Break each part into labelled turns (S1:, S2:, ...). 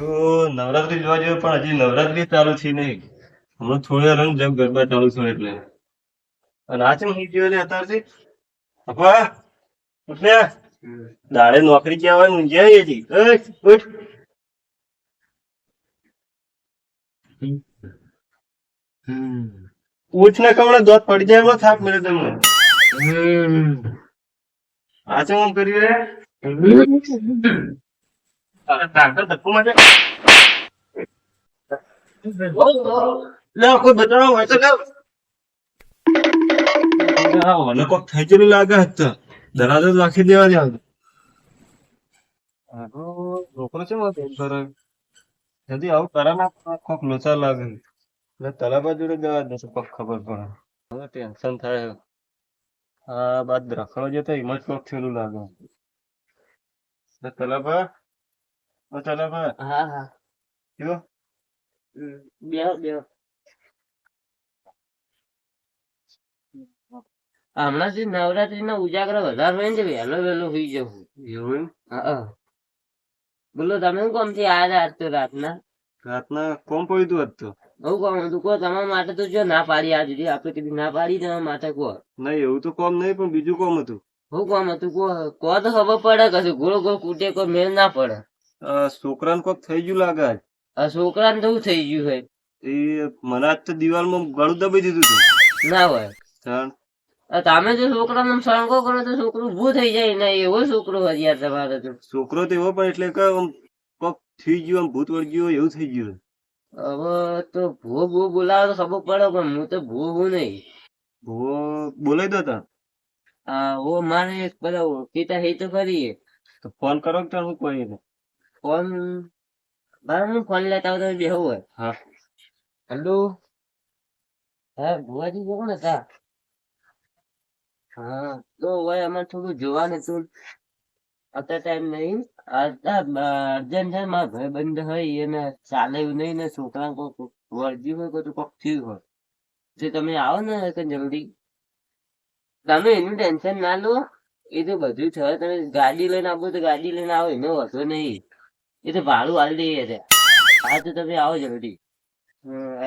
S1: તો નવરાત્રી જોવા જોઈએ પણ હજી નવરાત્રી ચાલુ છે નહીં. હમણાં થોડા રંગ જેમ ગરબા ચાલુ છે એટલે. અને આ છે હું ગયો છે અત્યારથી અપા ઉઠ દાડે નોકરી ક્યાં હોય ઊંઘ્યા હજી. ઉઠ. ઉઠ ને કમણે દોત પડી જાય એમાં થાક મળે તમને. આ છે હું? કરી રહ્યા ડાક્ટર ધક્કો મારે લે કોઈ બચાવો ના કોક લોચા લાગે તલાબા જોડે જવા દે કોક ખબર પડે ટેન્શન થાય આ બાદ રખડો જતો એમાં જ કોક થયેલું લાગે તલાબા તલાબા
S2: હા હા
S1: કયો
S2: બેહો બેહો હમણાં થી નવરાત્રી ના ઉજાગર વધારે હોય ને વહેલો વહેલો સુઈ જવું
S1: એવું
S2: હા બોલો તમે કોમથી આયા આજ તો રાતના
S1: રાતના કોમ પડ્યું હતું હતું
S2: બહુ કામ હતું કહો તમારા માટે તો જો ના પાડી આ દીધી આપણે કીધું ના પાડી તમારા માટે કહો
S1: નહીં એવું તો કોમ નહીં પણ બીજું કોમ હતું
S2: હું કોમ હતું કહો કહો તો ખબર પડે કશું ગોળ ગોળ કૂટે કોઈ મેળ ના પડે
S1: આ છોકરાને કોક થઈ ગયું લાગે
S2: આ છોકરાને શું થઈ ગયું હોય
S1: એ મને આજ તો દિવાલમાં ગળું દબાઈ દીધું છે
S2: ના હોય. તમે જો છોકરાનો સળંગો કરો તો છોકરો ઊભું થઈ જાય ને એવો છોકરો યાર તમારે તો.
S1: છોકરો તો એવો પણ એટલે કે કોક થઈ ગયું આમ ભૂત વળી હોય એવું થઈ ગયું
S2: હવે તો ભૂ ભૂ બોલાવો તો ખબર પડે પણ હું તો ભૂ હું નહીં.
S1: ભૂ બોલાવી દો તા
S2: આ ઓ મારે એક પેલા ઓળખીતા હે તો ફરી
S1: તો ફોન કરો તો હું કોઈ નહીં
S2: ફોન બાર હું ફોન લેતા હોય તો બેહું હોય.
S1: હા.
S2: હેલો? હા ભુવાજી ને તા? હા તો હોય અમારે થોડું જોવાનું હતું. અત્યારે ટાઈમ નહીં. અર્જન્ટ છે મારા ભાઈ બંધ હોય એને ચાલે એવું નહીં ને છોકરા કોક વર્જી હોય કોઈ કોક થયું હોય. જે તમે આવો ને કે જલ્દી. તમે એનું ટેન્શન ના લો. એ તો બધું છે. તમે ગાડી લઈને આવો તો ગાડી લઈને આવો એનો વધો નહીં. એ તો ભાડું હાલ દઈએ છે. હા તો તમે આવો જલ્દી.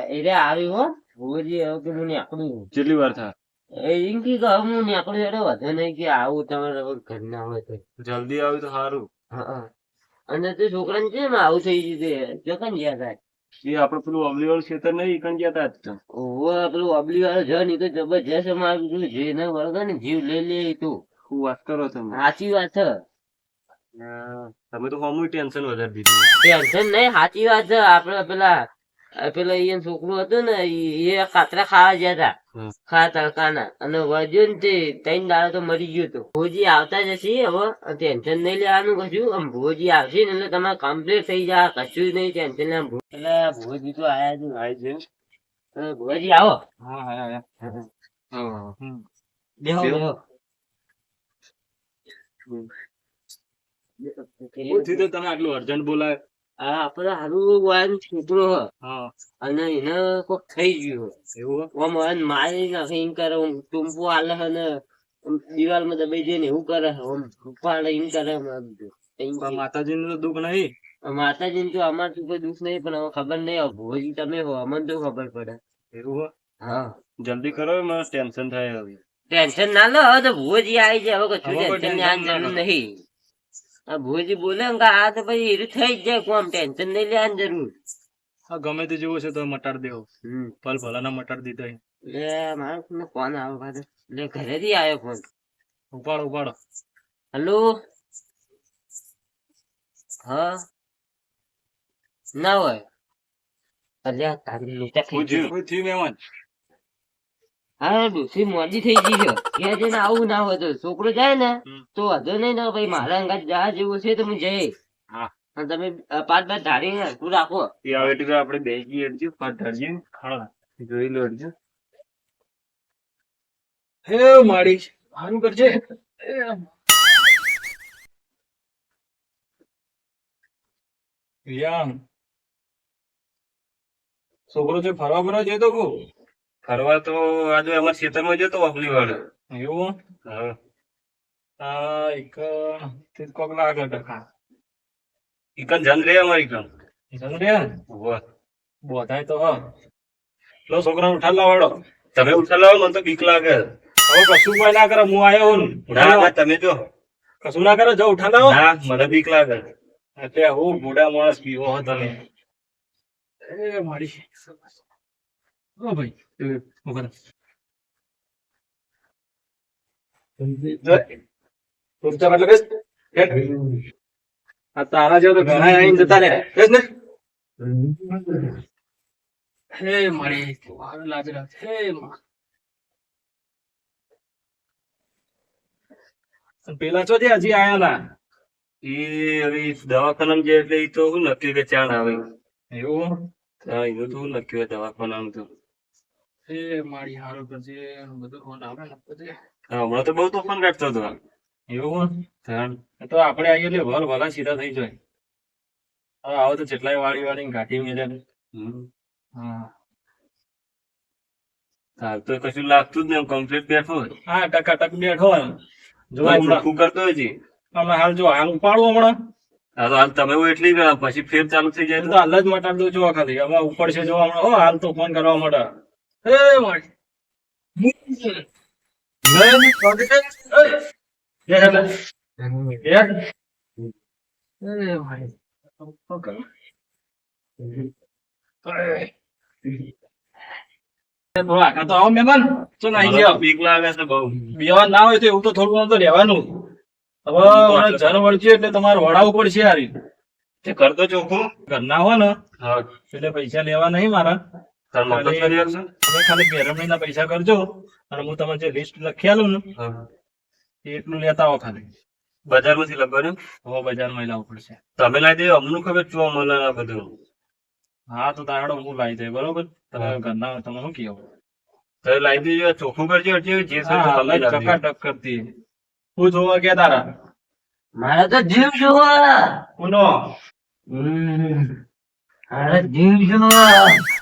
S2: એટલે આવ્યું હો ભુવજી હવે કે હું નીકળું.
S1: કેટલી વાર થાય?
S2: એ એમ કે હું નીકળું એટલે વધે નહીં કે આવું તમારે ઘર ના હોય તો.
S1: જલ્દી આવ્યું તો સારું.
S2: હા. અને તે છોકરાને છે ને આવું થઈ ગયું છે? જોકન ગયા હતા
S1: એ આપડે પેલું અબલી વાળું ખેતર નહીં કણ ગયા હતા
S2: ઓહો પેલું અબલી વાળું છે નહીં તો જબરજસ્ત મારું જે ના વળગે ને જીવ લઈ લે તું.
S1: શું વાત કરો તમે?
S2: સાચી વાત છે.
S1: તમે તો હમું ટેન્શન વધારે દીધું
S2: ટેન્શન નહીં સાચી વાત છે. આપડે પેલા પેલા એ છોકરું હતું ને એ કાતરા ખાવા ગયા હતા ખા તડકાના. અને ને તે ત્રણ દાડો તો મરી ગયો હતો. ભોજી આવતા જ હશે હવે ટેન્શન નહીં લેવાનું કશું. આમ ભોજી આવશે ને એટલે તમારે કમ્પ્લીટ થઈ જાય કશું નહીં ટેન્શન લે એટલે ભોજી તો આયા છે
S1: આવી છે.
S2: ભોજી આવો.
S1: હા હા હા હા.
S2: બેહો
S1: બેહો.
S2: બેહો.
S1: ઓછી તો તમે આટલું અર્જન્ટ બોલાય.
S2: આ આપડે હારું વાન છોકરો હ. અને એને કોક થઈ ગયું
S1: એવું
S2: ઓમ હન મારી નાખે એમ કરે ઓમ ટૂંપો આલે હે ને ઓમ દબાઈ જઈને એવું કરે. ઓમ ઉપાડે એમ કરે
S1: માતાજી નું દુઃખ. નહીં
S2: માતાજી તો અમાર તો કોઈ દુઃખ નહીં પણ ખબર નહીં ભોજી તમે હો અમને તો ખબર પડે.
S1: એવું
S2: હા?
S1: જલ્દી કરો મને ટેન્શન થાય હવે.
S2: ટેન્શન ના લો હવે તો ભોજી આવી જાય હવે કશું
S1: ટેન્શનની
S2: જરૂર નહીં. આ ભોજી બોલે કે આ તો પછી હીરું થઈ જ જાય કોમ ટેન્શન નહીં લેવાની જરૂર.
S1: હા ગમે તે જેવું છે તો મટાડ દેવો.
S2: હમ.
S1: ભલા ના મટાડ દીધો
S2: લે મારો ફોન આવે ભાઈ લે ઘરેથી આવ્યો ફોન
S1: ઉપાડો ઉપાડો.
S2: હલો? હા? ના હોય. અલ્યા તારી લીટા થઈ ગઈ. હા ડોસી મોડી થઈ ગઈ છે. ત્યાં જઈને આવું ના હોય તો છોકરો જાય ને તો વાંધો નહીં ને ભાઈ મારા અંગાત જા જેવું છે તો હું જઈ
S1: હા.
S2: તમે પાંચ પાંચ ધારી ને તું રાખો.
S1: એ આવે એટલે આપણે બેસી અડજો પાટ ઢળજે ખાડા જોઈ લો અડજો હે માડી સારું કરજે. યામ છોકરો છે ફરવા ફરવા જતો કો ફરવા તો આજે અમારા ખેતરમાં જતો વાપલી વાળો એવું? હા. એક કોક લાગે ટકા એક જન રે અમારી કામ
S3: સમજ્યા?
S1: ઊભો.
S3: બોધાય તો હા. લો છોકરાને ઉઠાડ લાવાડો.
S1: તમે ઉઠા લાવો મને તો બીક લાગે.
S3: હવે કશું કોઈ ના કરે હું આયો હું
S1: ના. તમે જો.
S3: કશું ના કરો જો ઉઠાડ લાવો.
S1: ના મને બીક લાગે.
S3: એટલે હું બુડા માણસ પીવો તમે. એ મારી ઓ ભાઈ ઊભા હે? હે માં. અને પેલા ચો જે હજી આયા ના
S1: એ હવે દવાખાનામાં જે એટલે એ તો શું નક્કી કે ચાણ આવે.
S3: એવું?
S1: હા એનું તો નક્કી હોય દવાખાનામાં તો.
S3: હે મારી હારું કરજે બધું ફોન આવે ને પછી
S1: હમણાં તો બહુ તોફાન કાઢતો હતો.
S3: એવું તો આપણે આવીએ એટલે ભલ ભલા સીધા થઈ જાય. હવે આવો તો જેટલાય વાળી વાળી ગાંઠી મેળે. હા.
S1: હાલ તો કશું લાગતું જ નહીં કમ્પ્લીટ બેઠો
S3: હા ટકા ટક બેઠો
S1: જોવા કરતો હોય છે
S3: હમણાં હાલ જો હાલ ઉપાડું હમણાં.
S1: હા તો હાલ તમે એટલી પછી ફેર ચાલુ થઈ જાય
S3: તો હાલ જ મટાડ દઉં જોવા ખાલી. હવે ઉપર છે જો હમણાં. હો હાલ તો ફોન કરવા માટે. ના હોય તો એવું તો થોડું તો રહેવાનું હવે જન વળગ્યું એટલે તમારે વડાવું પડશે યાર
S1: તે કરતો ચોખ્ખું
S3: ઘરના હોય ને એટલે પૈસા લેવા નહીં મારા.
S1: તાર?
S3: તમે ખાલી બેરમણીના પૈસા કરજો અને હું તમને જે લિસ્ટ લખી આલું ને એટલું લેતા આવો ખાલી.
S1: બજારમાંથી લખવાનું
S3: હવે બજારમાં લાવવું પડશે.
S1: તમે લાવી દે અમનું ખબર ચો મળે આ બધું.
S3: હા તો તારડો હું લાવી દે બરોબર? તમે ઘરના તમે શું કહો
S1: તમે લાવી દેજો ચોખ્ખું કરજો જે છે તમે દેજો.
S3: ચકાટક કરતી. હું જોવા ગયા તારા?
S2: મારા તો જીવ જોવા.
S3: કોનો?
S2: હમ. મારે જીવ જોવા.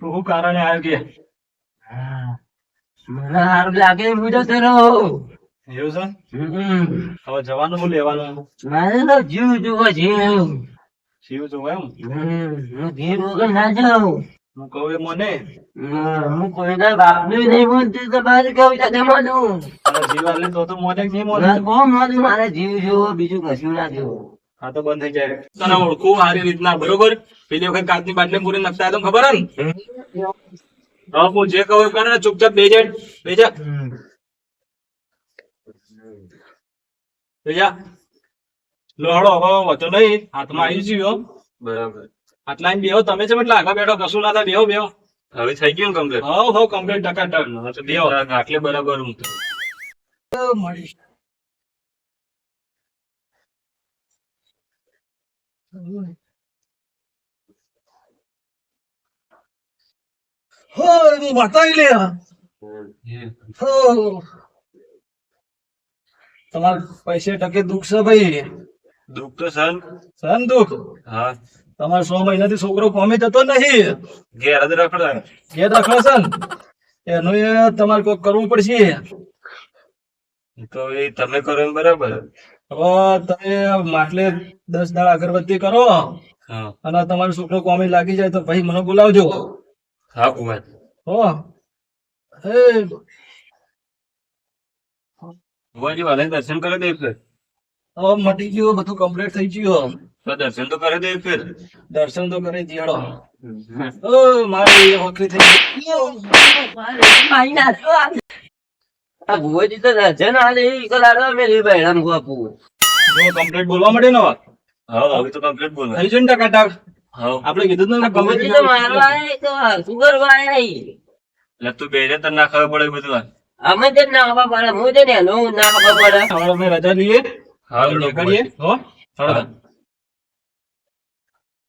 S3: શું કારણે આવ્યો કે?
S2: મને સારું લાગે હું જતો તેરો
S3: એવું છે? હવે જવાનું હું લેવાનું?
S2: મારે તો જીવ જોવા જીવ
S3: જીવ જોવા એમ?
S2: હું જીવ વગર ના જાઉં.
S3: હું કહું એ મને.
S2: હું કોઈના બાપનું નહીં બોલતી તમારે કેવું છે તે
S3: જીવ તો તો નહીં
S2: કોણ માનું મારે જીવ જોવો બીજું કશું ના જોવો.
S3: હા તો બંધ થઈ જાય. તને ઓળખું સારી રીતના બરોબર? પેલી વખત કાચની બાટલી પૂરી નખતા હતા ખબર હે ને? હું જે કહું કરે ચૂપચાપ બે જાય બે જા. બે જા. લોહડો હવે વધતો નહીં. હાથમાં આવી ગયો
S1: બરાબર.
S3: આટલા બેહો તમે છે એટલે આગળ બેઠો કશું ના બેહો બેહો.
S1: હવે થઈ ગયું કમ્પ્લીટ
S3: હો હો કમ્પ્લીટ ટકા ટક બેહો.
S1: આટલે બરાબર હું તો
S3: બતાવી લે તમારે પૈસે ટકે દુઃખ છે ભાઈ
S1: દુઃખ તો સન
S3: સન દુઃખ
S1: હા
S3: તમારે સો મહિનાથી છોકરો કોમે જતો નહીં
S1: ઘેર જ રખડા
S3: ઘેર રખડો સન એનું એ તમારે કોઈ કરવું પડશે
S1: તો એ તમે કરો બરાબર
S3: હવે તમે માટલે દસ દાડા અગરબત્તી કરો અને તમારો છોકરો કોમી લાગી જાય તો ભાઈ મને બોલાવજો.
S1: હા કુમાર
S3: હો. હે.
S1: ભગવાનજી વાલે દર્શન કરે દે ફેર.
S3: હવે મટી ગયો બધું કમ્પ્લીટ થઈ ગયું.
S1: તો દર્શન તો કરે દે ફેર.
S3: દર્શન તો કરે દિયાડો ઓ મારી હોકરી થઈ ગઈ
S2: આ ભુવાજી તો દર્શન આલે ઈ કલાડો મેલી બહેરામ ગોપુ
S3: જો કમ્પ્લીટ બોલવા માંડે ને વાત
S1: હા હવે તો કમ્પ્લીટ બોલ.
S3: થઈ જાય ટકા ટક?
S1: હા.
S3: આપણે કીધું ને
S2: ભુવાજી તો મારવા આયા તો શું કરવા
S1: એટલે તું બેરે તને ના ખબર પડે બધું.
S2: અમે જ ના ખબર પડે હું જ ને ખબર પડે.
S3: હવે અમે રજા લઈએ
S1: હા
S3: નીકળીએ. હો
S1: હા.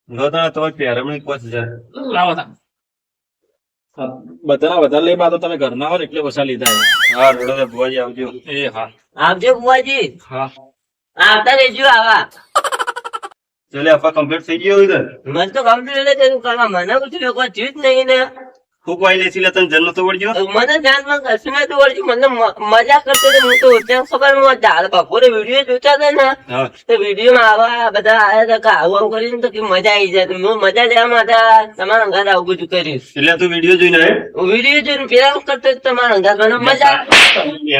S1: તને તો પહેરમણી પહોંચ જાય.
S3: લાવો તા બધા વધારે લઈ તો તમે ઘરના હો ને એટલે ઓછા લીધા.
S1: હા રોડો ભુવાજી આવજો.
S3: એ હા.
S2: આવજો ભુવાજી.
S3: હા.
S2: આવતા રહેજો આવા.
S1: ચલે આપા કમ્પ્લીટ થઈ ગયો
S2: મને તો કમ્પ્લીટ જ કરવા મને પૂછ્યું લોકો ચીજ નહીં ને.
S1: હું કોઈ લેસી તને જન્મ તો વળજો
S2: મને કશું નતું વળ્યું. મને મજા કરતો. હું તો ત્યાં ખબર હું દાળ બપોરે વીડિયો જોતા હતા ને. તો વિડીયોમાં આવા બધા આયા હતા આવું આવું કરીને તો કે મજા આવી જાય. હું મજા લેવા માટે તમારા ઘર આવું બધું કર્યું
S1: એટલે તું વીડિયો જોઈને
S2: હું વીડિયો જોઈને પેલા કરતો તો તમારા મને મજા મજા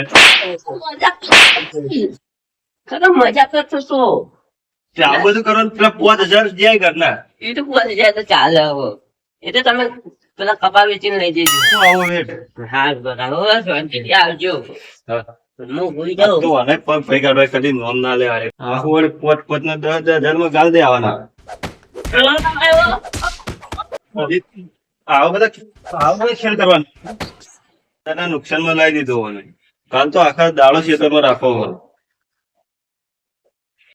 S2: મજા કરતો તો.
S1: તે આ બધું કરો પેલા પાંચ હજાર જાય ઘરના.
S2: એ તો પૂરી જાય તો ચાલે હવે. એ તો તમે પેલા કપા વેચીને લઈ જજો.
S1: આવો
S2: હા બરાબર આવજો.
S1: હું.
S2: ભૂલી જાઉં.
S1: તું આને પગ ભેગા કદી નોમ ના લે આરે આખું પોત પોત ના દસ હજારમાં ગાળ દે આવવાના આવો બધા આવો બધા ખેલ કરવાનો. દાદા નુકસાનમાં લાવી દીધો કાલ તો આખા દાડો ખેતરમાં રાખવો હોય.